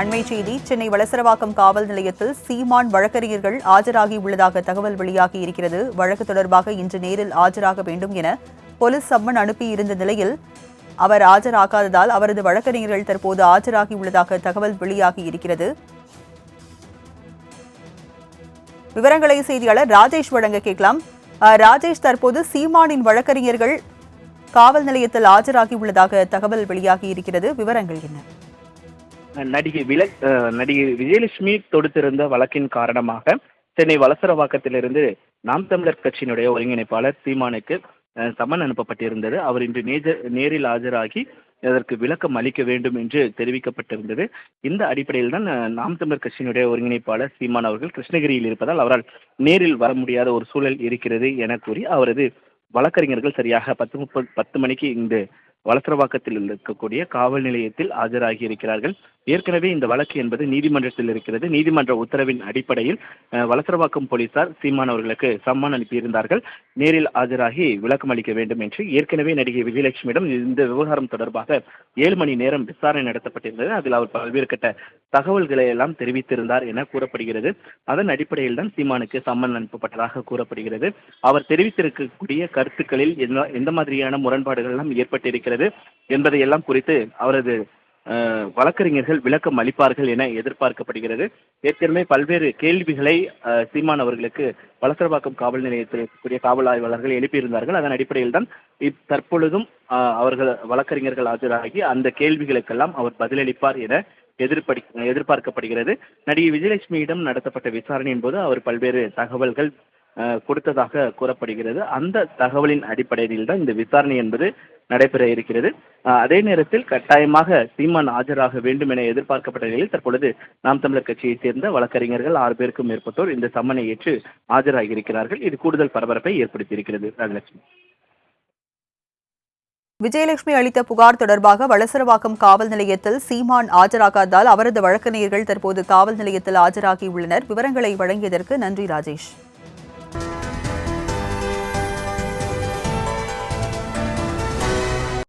அண்மை செய்தி சென்னை வளசரவாக்கம் காவல் நிலையத்தில் சீமான் வழக்கறிஞர்கள் ஆஜராகி உள்ளதாக தகவல் வெளியாகி இருக்கிறது. வழக்கு தொடர்பாக இன்று நேரில் ஆஜராக வேண்டும் என போலீஸ் சம்மன் அனுப்பியிருந்த நிலையில் அவர் ஆஜராகாததால் அவரது வழக்கறிஞர்கள் தற்போது ஆஜராகி உள்ளதாக தகவல் வெளியாகி இருக்கிறது. விவரங்களை செய்தியாளர் ராஜேஷ் வழங்க கேட்கலாம். ராஜேஷ் தற்போது சீமானின் வழக்கறிஞர்கள் காவல் நிலையத்தில் ஆஜராகி உள்ளதாக தகவல் வெளியாகி இருக்கிறது. விவரங்கள் என்ன? நடிகை வில நடிகை விஜயலட்சுமி தொடுத்திருந்த வழக்கின் காரணமாக சென்னை வலசரவாக்கத்திலிருந்து நாம் தமிழர் கட்சியினுடைய ஒருங்கிணைப்பாளர் சீமானுக்கு சமன் அனுப்பப்பட்டிருந்தது. அவர் இன்று நேஜர் நேரில் ஆஜராகி அதற்கு விளக்கம் அளிக்க வேண்டும் என்று தெரிவிக்கப்பட்டிருந்தது. இந்த அடிப்படையில் தான் நாம் தமிழர் கட்சியினுடைய ஒருங்கிணைப்பாளர் சீமான் அவர்கள் கிருஷ்ணகிரியில் இருப்பதால் அவரால் நேரில் வர முடியாத ஒரு சூழல் இருக்கிறது என கூறி அவரது வழக்கறிஞர்கள் சரியாக பத்து முப்பது பத்து மணிக்கு இந்த வளசரவாக்கத்தில் இருக்கக்கூடிய காவல் நிலையத்தில் ஆஜராகி இருக்கிறார்கள். ஏற்கனவே இந்த வழக்கு என்பது நீதிமன்றத்தில் இருக்கிறது. நீதிமன்ற உத்தரவின் அடிப்படையில் வளசரவாக்கம் போலீசார் சீமான் அவர்களுக்கு சம்மன் அனுப்பியிருந்தார்கள். நேரில் ஆஜராகி விளக்கம் அளிக்க வேண்டும் என்று ஏற்கனவே நடிகை விஜயலட்சுமியிடம் இந்த விவகாரம் தொடர்பாக ஏழு மணி நேரம் விசாரணை நடத்தப்பட்டிருந்தது. அதில் அவர் பல்வேறு கட்ட தகவல்களை எல்லாம் தெரிவித்திருந்தார் என கூறப்படுகிறது. அதன் அடிப்படையில் தான் சீமானுக்கு சம்மன் அனுப்பப்பட்டதாக கூறப்படுகிறது. அவர் தெரிவித்திருக்கக்கூடிய கருத்துக்களில் எந்த எந்த மாதிரியான முரண்பாடுகள் எல்லாம் ஏற்பட்டிருக்கிறது என்பதையெல்லாம் குறித்து அவரது வழக்கறிஞர்கள் விளக்கம் அளிப்பார்கள் என எதிர்பார்க்கப்படுகிறது. ஏற்கனவே பல்வேறு கேள்விகளை சீமான் அவர்களுக்கு வலசரவாக்கம் காவல் நிலையத்தில் இருக்கக்கூடிய காவல் ஆய்வாளர்கள் எழுப்பியிருந்தார்கள். அதன் அடிப்படையில் தான் இப் தற்பொழுதும் அவர்கள் வழக்கறிஞர்கள் ஆஜராகி அந்த கேள்விகளுக்கெல்லாம் அவர் பதிலளிப்பார் என எதிர்படி எதிர்பார்க்கப்படுகிறது. நடிகை விஜயலட்சுமியிடம் நடத்தப்பட்ட விசாரணையின் போது அவர் பல்வேறு தகவல்கள் கொடுத்ததாக கூறப்படுகிறது. அந்த தகவலின் அடிப்படையில் தான் இந்த விசாரணை என்பது நடைபெற இருக்கிறது. அதே நேரத்தில் கட்டாயமாக சீமான் ஆஜராக வேண்டும் என எதிர்பார்க்கப்பட்ட நிலையில் தற்பொழுது நாம் தமிழர் கட்சியைச் சேர்ந்த வழக்கறிஞர்கள் ஆறு பேருக்கும் மேற்பட்டோர் இந்த சம்மனை ஏற்று ஆஜராகி இருக்கிறார்கள். இது கூடுதல் பரபரப்பை ஏற்படுத்தியிருக்கிறது ராஜலட்சுமி. விஜயலட்சுமி அளித்த புகார் தொடர்பாக வளசரவாக்கம் காவல் நிலையத்தில் சீமான் ஆஜராகாததால் அவரது வழக்கறிஞர்கள் தற்போது காவல் நிலையத்தில் ஆஜராகியுள்ளனர். விவரங்களை வழங்கியதற்கு நன்றி ராஜேஷ்.